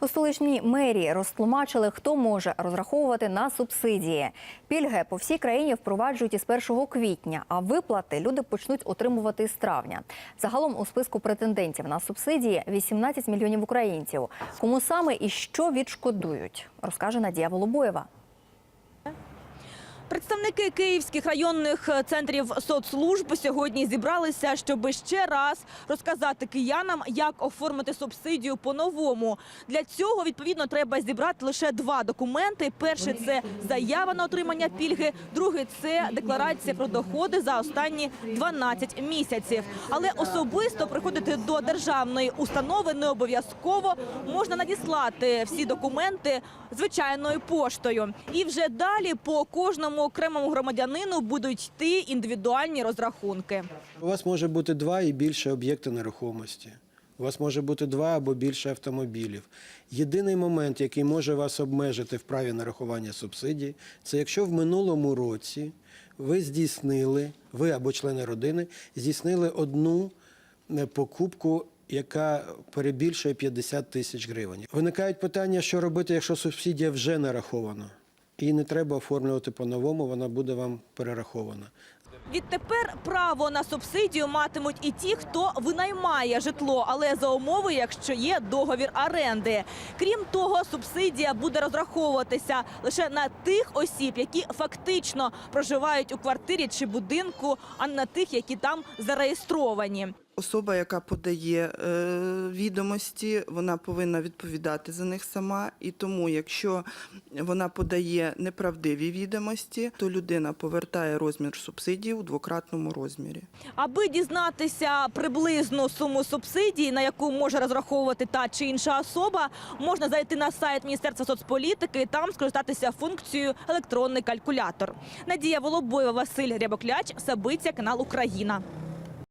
У столичній мерії розтлумачили, хто може розраховувати на субсидії. Пільги по всій країні впроваджують із 1 квітня, а виплати люди почнуть отримувати з травня. Загалом у списку претендентів на субсидії 18 мільйонів українців. Кому саме і що відшкодують, розкаже Надія Волобоєва. Представники київських районних центрів соцслужб сьогодні зібралися, щоб ще раз розказати киянам, як оформити субсидію по-новому. Для цього відповідно треба зібрати лише два документи. Перший це заява на отримання пільги, другий це декларація про доходи за останні 12 місяців. Але особисто приходити до державної установи не обов'язково можна надіслати всі документи звичайною поштою. І вже далі по кожному окремому громадянину будуть йти індивідуальні розрахунки. У вас може бути два і більше об'єкти нерухомості. У вас може бути два або більше автомобілів. Єдиний момент, який може вас обмежити в праві нарахування субсидій, це якщо в минулому році ви здійснили, ви або члени родини, здійснили одну е, покупку, яка перебільшує 50 тисяч гривень. Виникають питання, що робити, якщо субсидія вже нарахована. І не треба оформлювати по-новому, вона буде вам перерахована. Відтепер право на субсидію матимуть і ті, хто винаймає житло, але за умови, якщо є договір оренди. Крім того, субсидія буде розраховуватися лише на тих осіб, які фактично проживають у квартирі чи будинку, а не на тих, які там зареєстровані. Особа, яка подає е, відомості, вона повинна відповідати за них сама. І тому, якщо вона подає неправдиві відомості, то людина повертає розмір субсидії у двократному розмірі. Аби дізнатися приблизну суму субсидій, на яку може розраховувати та чи інша особа, можна зайти на сайт Міністерства соцполітики і там скористатися функцією електронний калькулятор. Надія Волобоєва, Василь Рябокляч, Сабиця, канал Україна.